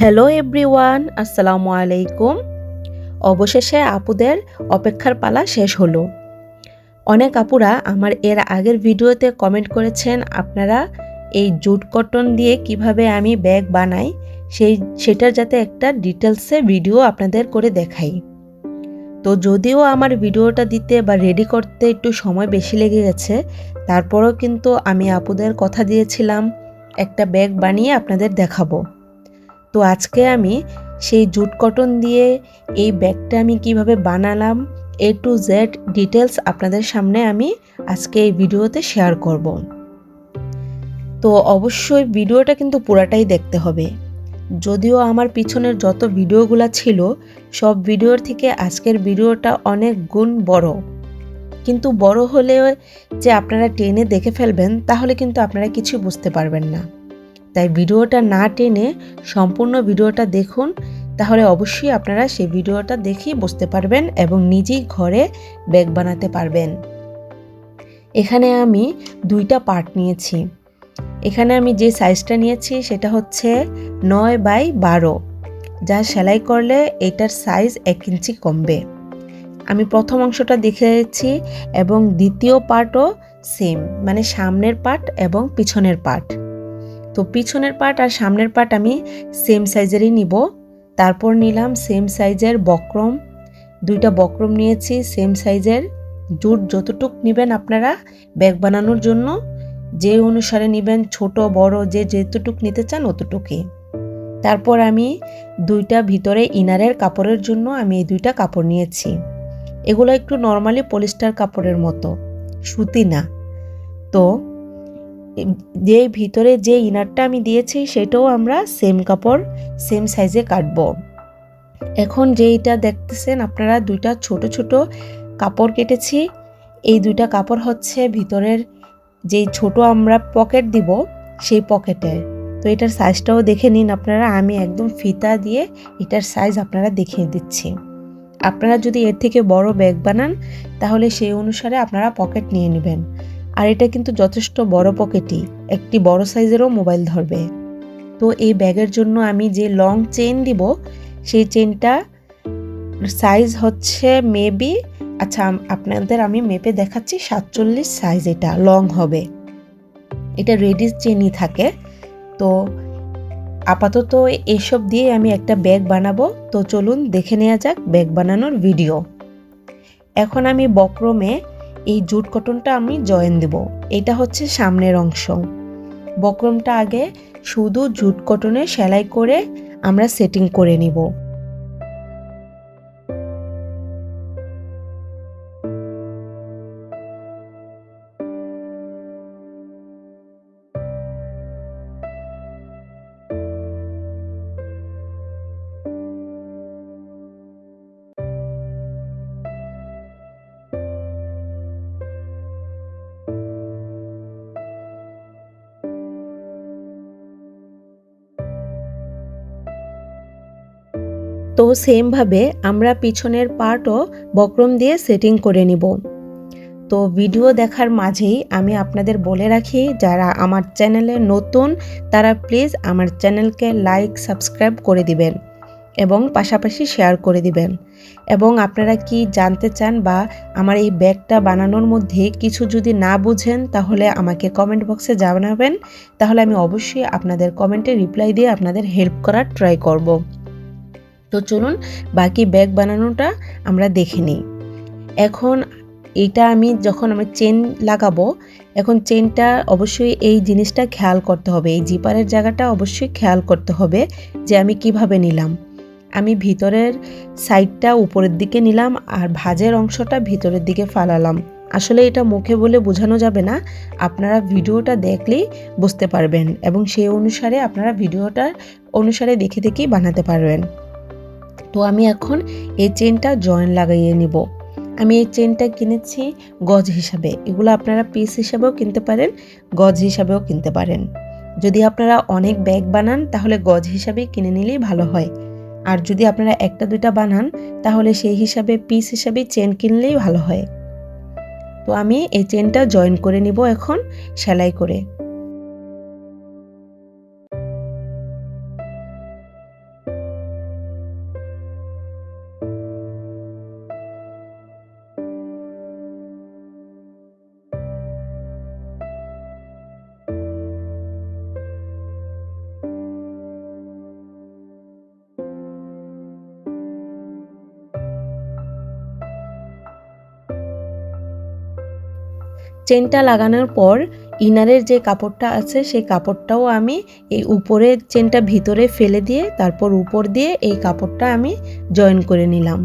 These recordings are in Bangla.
হ্যালো এভরিওয়ান আসসালামু আলাইকুম। অবশেষে আপুদের অপেক্ষার পালা শেষ হলো। অনেক আপুরা আমার এর আগের ভিডিওতে কমেন্ট করেছেন, আপনারা এই জুট কটন দিয়ে কীভাবে আমি ব্যাগ বানাই? সেই, সেটার যাতে একটা ডিটেলসে ভিডিও আপনাদের করে দেখাই। তো যদিও আমার ভিডিওটা দিতে বা রেডি করতে একটু সময় বেশি লেগে গেছে, তারপরেও কিন্তু আমি আপুদের কথা দিয়েছিলাম, একটা ব্যাগ বানিয়ে আপনাদের দেখাবো। তো আজকে আমি সেই জুট কটন দিয়ে এই ব্যাগটা আমি কীভাবে বানালাম এ টু জেড ডিটেলস আপনাদের সামনে আমি আজকে এই ভিডিওতে শেয়ার করব। তো অবশ্যই ভিডিওটা কিন্তু পুরাটাই দেখতে হবে। যদিও আমার পিছনের যত ভিডিওগুলো ছিল, সব ভিডিওর থেকে আজকের ভিডিওটা অনেক গুণ বড়। কিন্তু বড় হলেও যে আপনারা টেনে দেখে ফেলবেন, তাহলে কিন্তু আপনারা কিছু বুঝতে পারবেন না। তাই ভিডিওটা না টেনে সম্পূর্ণ ভিডিওটা দেখুন। তাহলে অবশ্যই আপনারা সেই ভিডিওটা দেখেই বুঝতে পারবেন এবং নিজেই ঘরে ব্যাগ বানাতে পারবেন। এখানে আমি দুইটা পার্ট নিয়েছি। এখানে আমি যে সাইজটা নিয়েছি সেটা হচ্ছে নয় বাই বারো। যা সেলাই করলে এটার সাইজ এক ইঞ্চি কমবে। আমি প্রথম অংশটা দেখেছি এবং দ্বিতীয় পার্টও সেম মানে সামনের পার্ট এবং পিছনের পার্ট। তো পিছনের পার্ট আর সামনের পার্ট আমি সেম সাইজেরই নিব। তারপর নিলাম সেম সাইজের বক্রম। দুইটা বক্রম নিয়েছি সেম সাইজের জুট যতটুক নেবেন আপনারা ব্যাগ বানানোর জন্য, যে অনুসারে নেবেন, ছোট, বড়, যে যেতটুক নিতে চান অতটুকুই। তারপর আমি দুইটা ভিতরে ইনারের কাপড়ের জন্য আমি এই দুইটা কাপড় নিয়েছি। এগুলো একটু নর্মালি পলিস্টার কাপড়ের মতো, সুতি না। তো যে ভিতরে যে ইনারটা আমি দিয়েছি, সেটাও আমরা সেম কাপড় সেম সাইজে কাটবো। এখন যেইটা দেখতেছেন, আপনারা দুইটা ছোট ছোট কাপড় কেটেছি। এই দুইটা কাপড় হচ্ছে ভিতরের যেই ছোট আমরা পকেট দিব, সেই পকেটের তো এটার সাইজটাও দেখে নিন আপনারা, আমি একদম ফিতা দিয়ে এটার সাইজ আপনারা দেখিয়ে দিচ্ছি। আপনারা যদি এর থেকে বড় ব্যাগ বানান, তাহলে সেই অনুসারে আপনারা পকেট নিয়ে নেবেন। আর এটা কিন্তু যথেষ্ট বড় পকেটই। একটি বড় সাইজেরও মোবাইল ধরবে। তো এই ব্যাগের জন্য আমি যে লং চেন দিব, সেই চেনটা সাইজ হচ্ছে মেবি আচ্ছা আপনাদের আমি মেপে দেখাচ্ছি, সাতচল্লিশ সাইজ এটা লং হবে। এটা রেডিস চেনই থাকে। তো আপাতত এসব দিয়ে আমি একটা ব্যাগ বানাবো। তো চলুন দেখে নেওয়া যাক ব্যাগ বানানোর ভিডিও এখন আমি বক্রমে এই জুট কটনটা আমি জয়েন দেব। এটা হচ্ছে সামনের অংশ। বক্রমটা আগে শুধু জুট কটনে সেলাই করে আমরা সেটিং করে নিব। সেমভাবে আমরা পিছনের পার্টও বক্রম দিয়ে সেটিং করে নিব। তো ভিডিও দেখার মাঝেই আমি আপনাদের বলে রাখি, যারা আমার চ্যানেলে নতুন, তারা প্লিজ আমার চ্যানেলকে লাইক সাবস্ক্রাইব করে দিবেন এবং পাশাপাশি শেয়ার করে দিবেন। এবং আপনারা কি জানতে চান বা আমার এই ব্যাগটা বানানোর মধ্যে কিছু যদি না বুঝেন, তাহলে আমাকে কমেন্ট বক্সে জানাবেন। তাহলে আমি অবশ্যই আপনাদের কমেন্টে রিপ্লাই দিয়ে আপনাদের হেল্প করার ট্রাই করব। তো চলুন বাকি ব্যাগ বানানোটা আমরা দেখে নিই। এখন এটা আমি যখন আমি চেন লাগাবো, এখন চেনটা অবশ্যই এই জিনিসটা খেয়াল করতে হবে, এই জিপারের জায়গাটা অবশ্যই খেয়াল করতে হবে যে আমি কীভাবে নিলাম। আমি ভিতরের সাইডটা উপরের দিকে নিলাম আর ভাজের অংশটা ভিতরের দিকে ফালালাম। আসলে এটা মুখে বলে বোঝানো যাবে না, আপনারা ভিডিওটা দেখলেই বুঝতে পারবেন এবং সেই অনুসারে আপনারা ভিডিওটার অনুসারে দেখে দেখেই বানাতে পারবেন। তো আমি এখন এই চেনটা জয়েন লাগাইয়ে নিব। আমি এই চেনটা কিনেছি গজ হিসাবে। এগুলো আপনারা পিস হিসাবেও কিনতে পারেন, গজ হিসাবেও কিনতে পারেন। যদি আপনারা অনেক ব্যাগ বানান, তাহলে গজ হিসাবে কিনে নিলেই ভালো হয়। আর যদি আপনারা একটা, দুইটা বানান, তাহলে সেই হিসাবে পিস হিসাবে চেন কিনলেই ভালো হয়। তো আমি এই চেনটা জয়েন করে নিব এখন, সেলাই করে। চেনটা লাগানোর পর ইনারের যে কাপড়টা আছে, সেই কাপড়টাও আমি এই উপরের চেনটা ভিতরে ফেলে দিয়ে, তারপর উপর দিয়ে এই কাপড়টা আমি জয়েন করে নিলাম।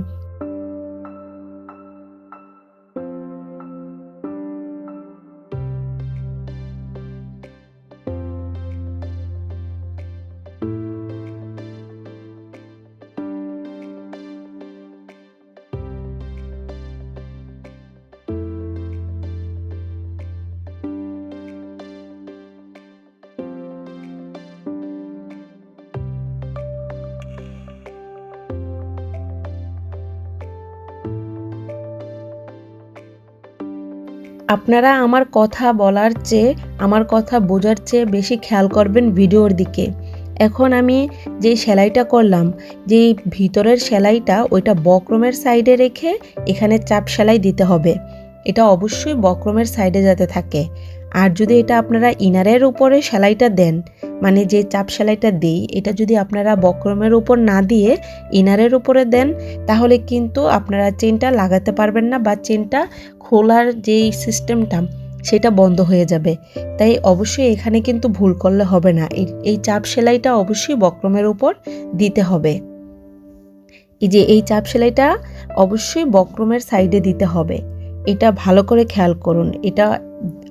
আপনারা আমার কথা বলার চেয়ে, আমার কথা বোঝার চেয়ে বেশি খেয়াল করবেন ভিডিওর দিকে। এখন আমি যে সেলাইটা করলাম যে ভিতরের সেলাইটা ওইটা বক্রমের সাইডে রেখে এখানে চাপ সেলাই দিতে হবে। এটা অবশ্যই বক্রমের সাইডে যাতে থাকে। আর যদি এটা আপনারা ইনারের উপরে সেলাইটা দেন মানে যে চাপ সেলাইটা দেই, এটা যদি আপনারা বক্রমের উপর না দিয়ে ইনারের উপরে দেন, তাহলে কিন্তু আপনারা চেনটা লাগাতে পারবেন না বা চেনটা খোলার যেই সিস্টেমটা, সেটা বন্ধ হয়ে যাবে। তাই অবশ্যই এখানে কিন্তু ভুল করলে হবে না। এই চাপ সেলাইটা অবশ্যই বক্রমের উপর দিতে হবে। এই যে, এই চাপ সেলাইটা অবশ্যই বক্রমের সাইডে দিতে হবে। এটা ভালো করে খেয়াল করুন। এটা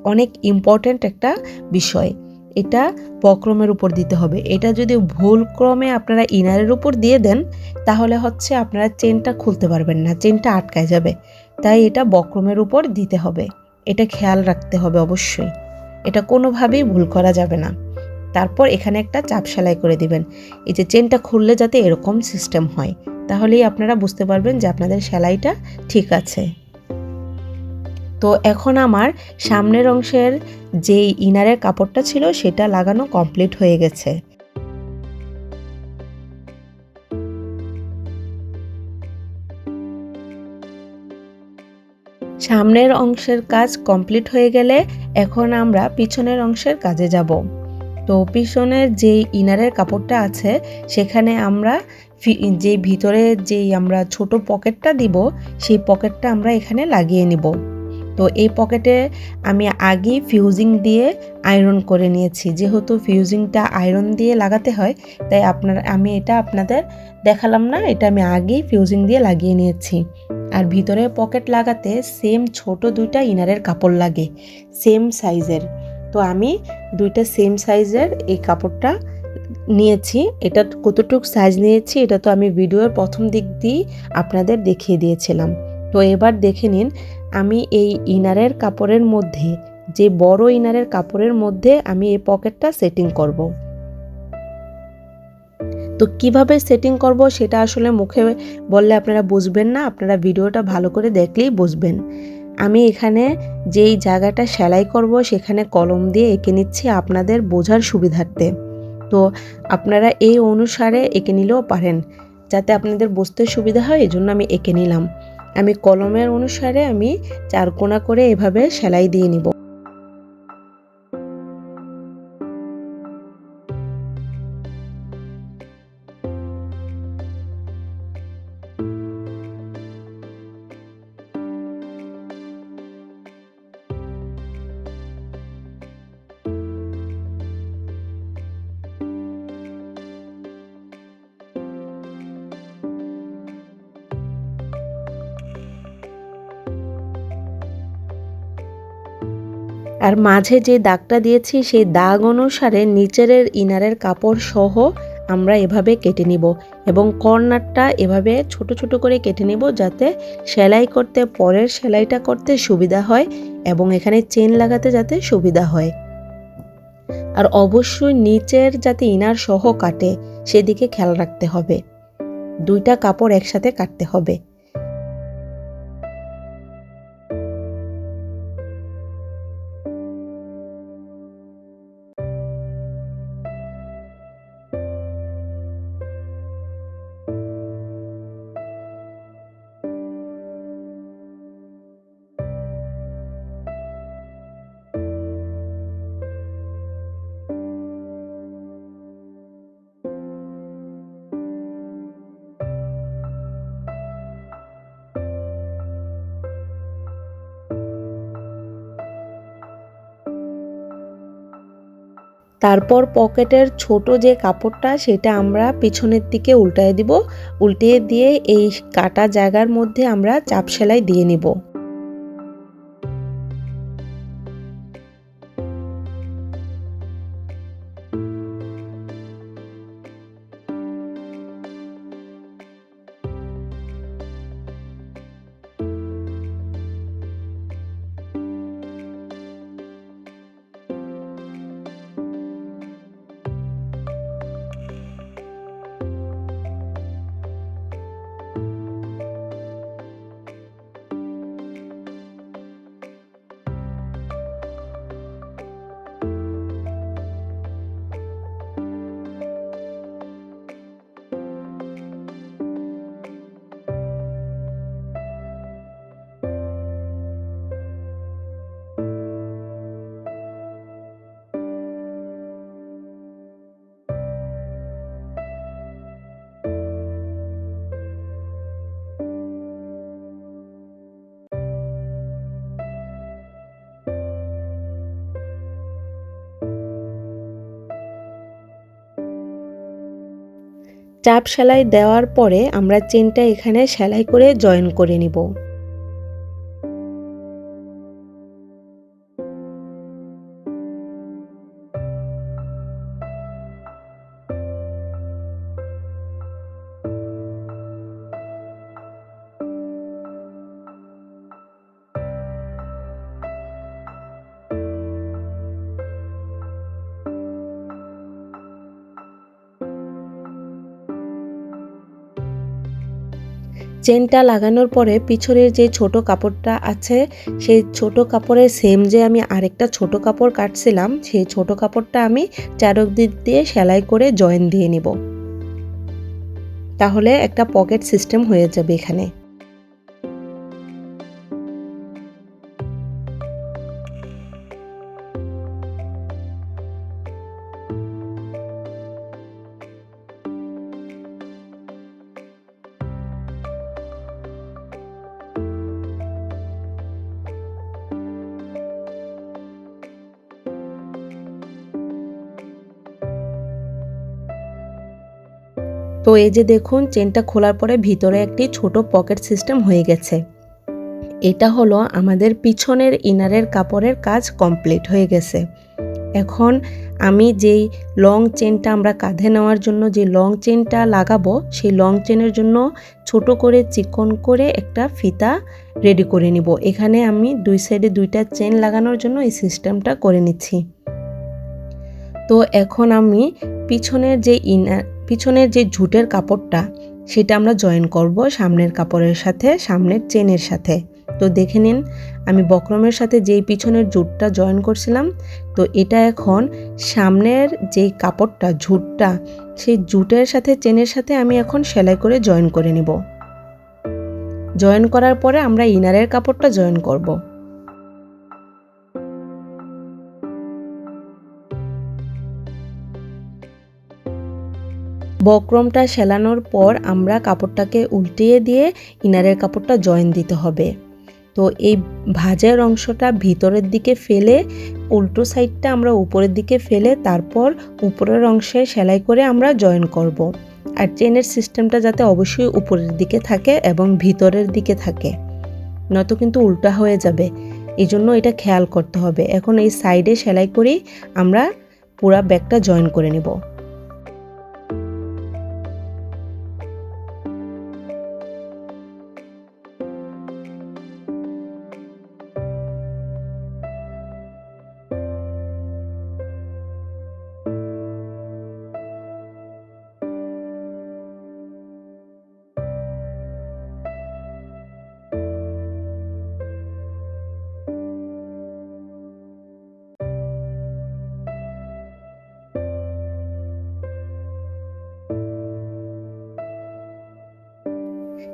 অনেক ইম্পর্ট্যান্ট একটা বিষয়। এটা বক্রমের উপর দিতে হবে। এটা যদি ভুল ক্রমে আপনারা ইনারের উপর দিয়ে দেন, তাহলে হচ্ছে আপনারা চেনটা খুলতে পারবেন না চেনটা আটকায় যাবে। তাই এটা বক্রমের উপর দিতে হবে। এটা খেয়াল রাখতে হবে অবশ্যই। এটা কোনোভাবেই ভুল করা যাবে না। তারপর এখানে একটা চাপ সেলাই করে দিবেন। এই যে চেনটা খুললে যাতে এরকম সিস্টেম হয়, তাহলেই আপনারা বুঝতে পারবেন যে আপনাদের সেলাইটা ঠিক আছে। তো এখন আমার সামনের অংশের যে ইনারের কাপড়টা ছিল সেটা লাগানো কমপ্লিট হয়ে গেছে। সামনের অংশের কাজ কমপ্লিট হয়ে গেলে এখন আমরা পিছনের অংশের কাজে যাব। তো পিছনের যে ইনারের কাপড়টা আছে, সেখানে আমরা যে ভিতরে যেই আমরা ছোট পকেটটা দিব, সেই পকেটটা আমরা এখানে লাগিয়ে নিব। তো এই পকেটে আমি আগেই ফিউজিং দিয়ে আয়রন করে নিয়েছি। যেহেতু ফিউজিংটা আয়রন দিয়ে লাগাতে হয়, তাই আপনার, আমি এটা আপনাদের দেখালাম না, এটা আমি আগেই ফিউজিং দিয়ে লাগিয়ে নিয়েছি। আর ভিতরে পকেট লাগাতে সেম ছোট দুইটা ইনারের কাপড় লাগে সেম সাইজের তো আমি দুইটা সেম সাইজের এই কাপড়টা নিয়েছি, এটা কতটুক সাইজ নিয়েছি, এটা তো আমি ভিডিওর প্রথম দিক দিয়েই আপনাদের দেখিয়ে দিয়েছিলাম। তো এবার দেখে নিন আমি এই ইনারের কাপড়ের মধ্যে, যে বড় ইনারের কাপড়ের মধ্যে আমি এই পকেটটা সেটিং করব। তো কীভাবে সেটিং করব সেটা আসলে মুখে বললে আপনারা বুঝবেন না, আপনারা ভিডিওটা ভালো করে দেখলেই বুঝবেন। আমি এখানে যেই জায়গাটা সেলাই করব সেখানে কলম দিয়ে এঁকে নিচ্ছি আপনাদের বোঝার সুবিধার্থে। তো আপনারা এই অনুসারে এঁকে নিলেও পারেন, যাতে আপনাদের বুঝতে সুবিধা হয় এই জন্য আমি এঁকে নিলাম। আমি কলমের অনুসারে আমি চারকোনা করে এভাবে সেলাই দিয়ে নিব। আর মাঝে যে দাগটা দিয়েছি, সেই দাগ অনুসারে নিচের ইনারের কাপড় সহ আমরা এভাবে কেটে নিব এবং কর্নারটা এভাবে ছোট ছোট করে কেটে নিব যাতে সেলাই করতে, পরের সেলাইটা করতে সুবিধা হয় এবং এখানে চেন লাগাতে যাতে সুবিধা হয়। আর অবশ্যই নিচের যাতে ইনার সহ কাটে, সেদিকে খেয়াল রাখতে হবে। দুইটা কাপড় একসাথে কাটতে হবে। তারপর পকেটের ছোট যে কাপড়টা, সেটা আমরা পিছনের দিকে উল্টায় দিব। উল্টিয়ে দিয়ে এই কাটা জায়গার মধ্যে আমরা চাপ সেলাই দিয়ে নিব। চাপ সেলাই দেওয়ার পরে আমরা চেনটা এখানে সেলাই করে জয়েন করে নিব। চেনটা লাগানোর পরে পিছনের যে ছোট কাপড়টা আছে, সেই ছোট কাপড়ের সেম যে আমি আরেকটা ছোট কাপড় কাটছিলাম, সেই ছোট কাপড়টা আমি চারক দিক দিয়ে সেলাই করে জয়েন দিয়ে নিব। তাহলে একটা পকেট সিস্টেম হয়ে যাবে এখানে। তো এই যে দেখুন চেনটা খোলার পরে ভিতরে একটি ছোট পকেট সিস্টেম হয়ে গেছে। এটা হলো আমাদের পিছনের ইনারের কাপড়ের কাজ কমপ্লিট হয়ে গেছে। এখন আমি যেই লং চেনটা আমরা কাঁধে নেওয়ার জন্য যে লং চেনটা লাগাবো, সেই লং চেনের জন্য ছোট করে চিকন করে একটা ফিতা রেডি করে নিব। এখানে আমি দুই সাইডে দুইটা চেন লাগানোর জন্য এই সিস্টেমটা করে নিচ্ছি। তো এখন আমি পিছনের যে ইনার পিছনের যে ঝুটের কাপড়টা, সেটা আমরা জয়েন করব সামনের কাপড়ের সাথে, সামনের চেনের সাথে। তো দেখে নিন, আমি বক্রমের সাথে যেই পিছনের জুটটা জয়েন করছিলাম, তো এটা এখন সামনের যেই কাপড়টা, ঝুটটা, সেই জুটের সাথে চেনের সাথে আমি এখন সেলাই করে জয়েন করে নিব। জয়েন করার পরে আমরা ইনারের কাপড়টা জয়েন করব। বক্রমটা সেলানোর পর আমরা কাপড়টাকে উল্টিয়ে দিয়ে ইনারের কাপড়টা জয়েন দিতে হবে। তো এই ভাজের অংশটা ভিতরের দিকে ফেলে, উল্টো সাইডটা আমরা উপরের দিকে ফেলে, তারপর উপরের অংশে সেলাই করে আমরা জয়েন করব। আর চেনের সিস্টেমটা যাতে অবশ্যই উপরের দিকে থাকে এবং ভিতরের দিকে থাকে, নয়তো কিন্তু উল্টা হয়ে যাবে। এই জন্য এটা খেয়াল করতে হবে। এখন এই সাইডে সেলাই করেই আমরা পুরা ব্যাগটা জয়েন করে নেব।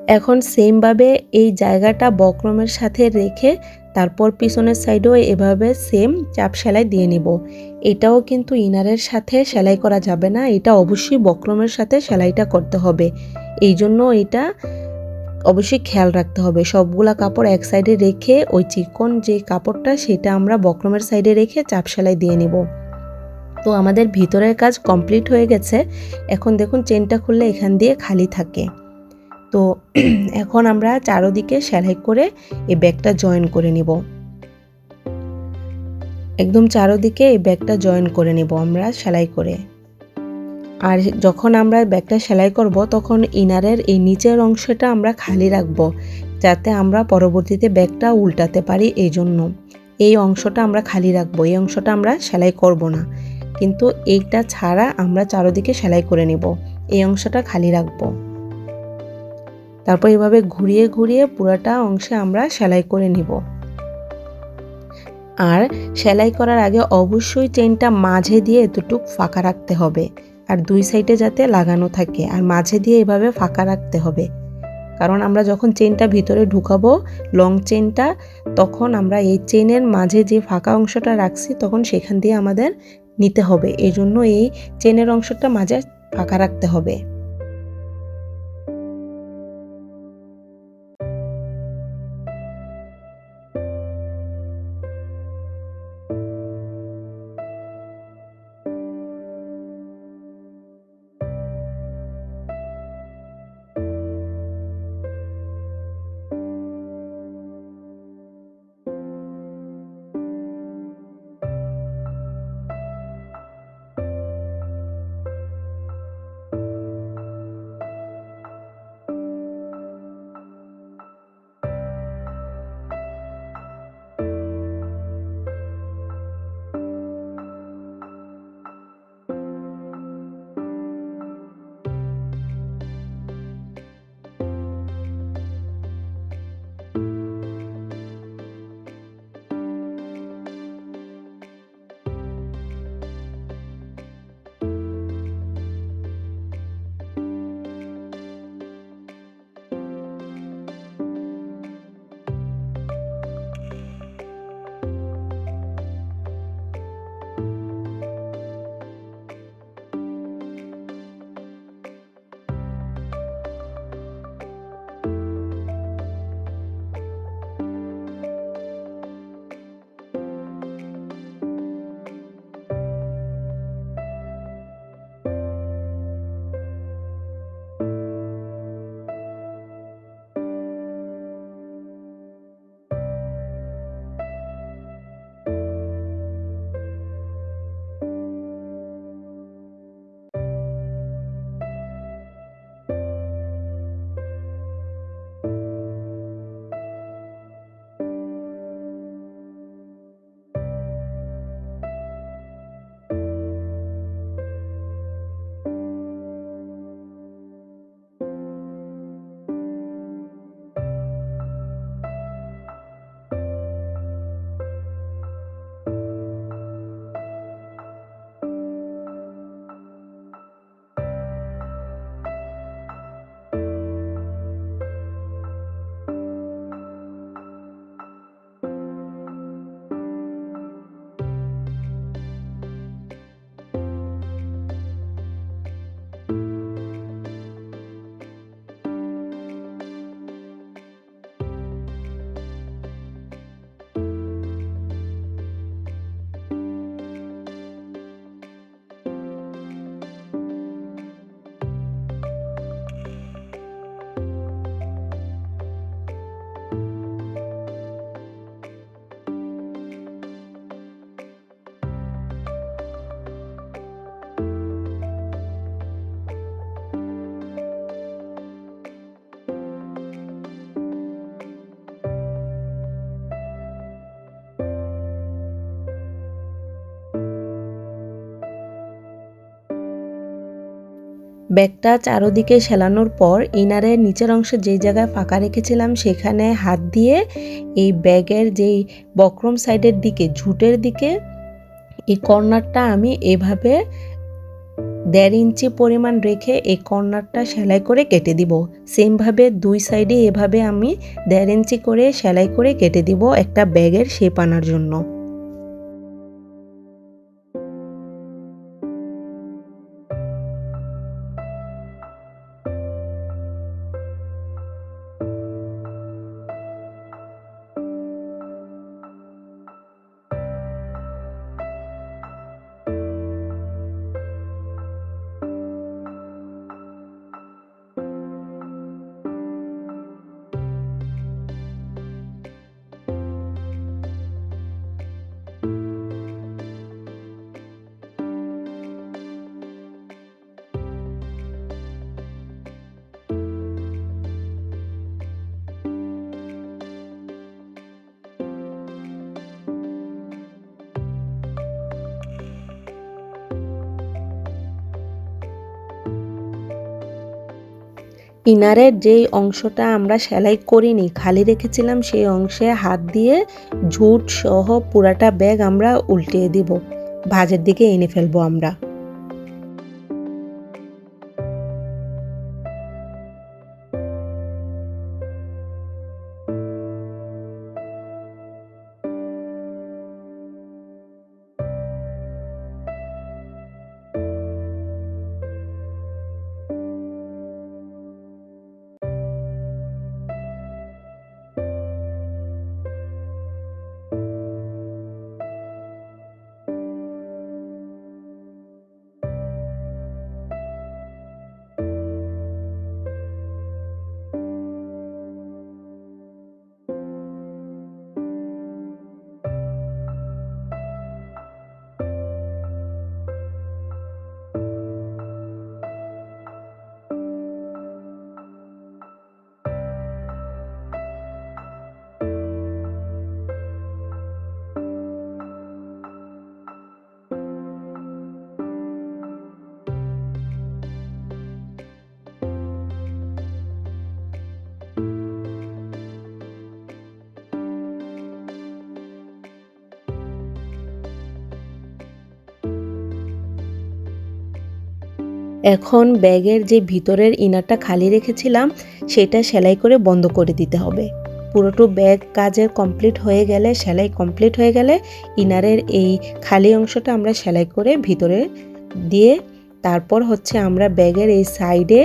এখন সেমভাবে এই জায়গাটা বক্রমের সাথে রেখে তারপর পিছনের সাইডেও এভাবে সেম চাপ সেলাই দিয়ে নিব। এটাও কিন্তু ইনারের সাথে সেলাই করা যাবে না, এটা অবশ্যই বক্রমের সাথে সেলাইটা করতে হবে। এই জন্য এটা অবশ্যই খেয়াল রাখতে হবে। সবগুলা কাপড় এক সাইডে রেখে ওই চিকন যে কাপড়টা, সেটা আমরা বক্রমের সাইডে রেখে চাপ সেলাই দিয়ে নিব। তো আমাদের ভিতরের কাজ কমপ্লিট হয়ে গেছে। এখন দেখুন চেনটা খুললে এখান দিয়ে খালি থাকে। তো এখন আমরা চারোদিকে সেলাই করে এই ব্যাগটা জয়েন করে নিব। একদম চারোদিকে এই ব্যাগটা জয়েন করে নিব আমরা সেলাই করে। আর যখন আমরা ব্যাগটা সেলাই করব, তখন ইনারের এই নিচের অংশটা আমরা খালি রাখব, যাতে আমরা পরবর্তীতে ব্যাগটা উল্টাতে পারি এই জন্য এই অংশটা আমরা খালি রাখব, এই অংশটা আমরা সেলাই করব না। কিন্তু এইটা ছাড়া আমরা চারোদিকে সেলাই করে নেব, এই অংশটা খালি রাখব। তারপর এভাবে ঘুরিয়ে ঘুরিয়ে পুরোটা অংশে আমরা সেলাই করে নিব। আর সেলাই করার আগে অবশ্যই চেনটা মাঝে দিয়ে এতটুক ফাঁকা রাখতে হবে আর দুই সাইডে যাতে লাগানো থাকে আর মাঝে দিয়ে এভাবে ফাঁকা রাখতে হবে। কারণ আমরা যখন চেনটা ভিতরে ঢুকাবো লং চেনটা তখন আমরা এই চেনের মাঝে যে ফাঁকা অংশটা রাখছি, তখন সেখান দিয়ে আমাদের নিতে হবে। এই জন্য এই চেনের অংশটা মাঝে ফাঁকা রাখতে হবে। ব্যাগটা চারোদিকে সেলানোর পর ইনারের নিচের অংশে যেই জায়গায় ফাঁকা রেখেছিলাম সেখানে হাত দিয়ে এই ব্যাগের যেই বক্রম সাইডের দিকে, ঝুটের দিকে, এই কর্নারটা আমি এভাবে দেড় ইঞ্চি পরিমাণ রেখে এই কর্নারটা সেলাই করে কেটে দিব। সেমভাবে দুই সাইডে এভাবে আমি দেড় ইঞ্চি করে সেলাই করে কেটে দিব একটা ব্যাগের শেপ আনার জন্য। ইনারের যেই অংশটা আমরা সেলাই করিনি, খালি রেখেছিলাম সেই অংশে হাত দিয়ে ঝুট সহ পুরাটা ব্যাগ আমরা উল্টিয়ে দিব। ভাজের দিকে এনে ফেলব আমরা। এখন ব্যাগের যে ভিতরের ইনারটা খালি রেখেছিলাম, সেটা সেলাই করে বন্ধ করে দিতে হবে। পুরোটো ব্যাগ কাজের কমপ্লিট হয়ে গেলে, সেলাই কমপ্লিট হয়ে গেলে ইনারের এই খালি অংশটা আমরা সেলাই করে ভিতরে দিয়ে তারপর হচ্ছে আমরা ব্যাগের এই সাইডে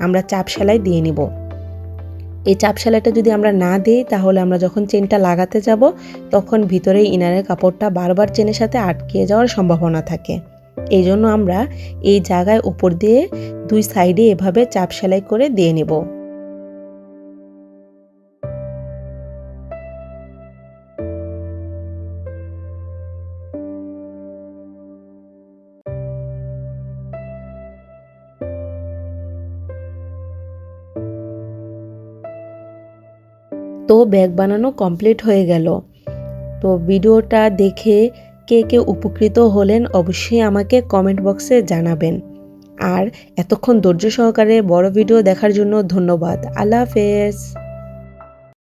আমরা চাপ সেলাই দিয়ে নিব। এই চাপ সেলাইটা যদি আমরা না দিই, তাহলে আমরা যখন চেনটা লাগাতে যাব, তখন ভিতরে ইনারের কাপড়টা বারবার চেনের সাথে আটকে যাওয়ার সম্ভাবনা থাকে। এই জন্য আমরা এই জায়গায় উপর দিয়ে দুই সাইডে এভাবে চাপ সেলাই করে দিয়ে নেব। তো ব্যাগ বানানো কমপ্লিট হয়ে গেল। তো ভিডিওটা দেখে কে কে উপকৃত হলেন অবশ্যই আমাকে কমেন্ট বক্সে জানাবেন। আর এতক্ষণ ধৈর্য সহকারে বড় ভিডিও দেখার জন্য ধন্যবাদ। আল্লাহ হাফেজ।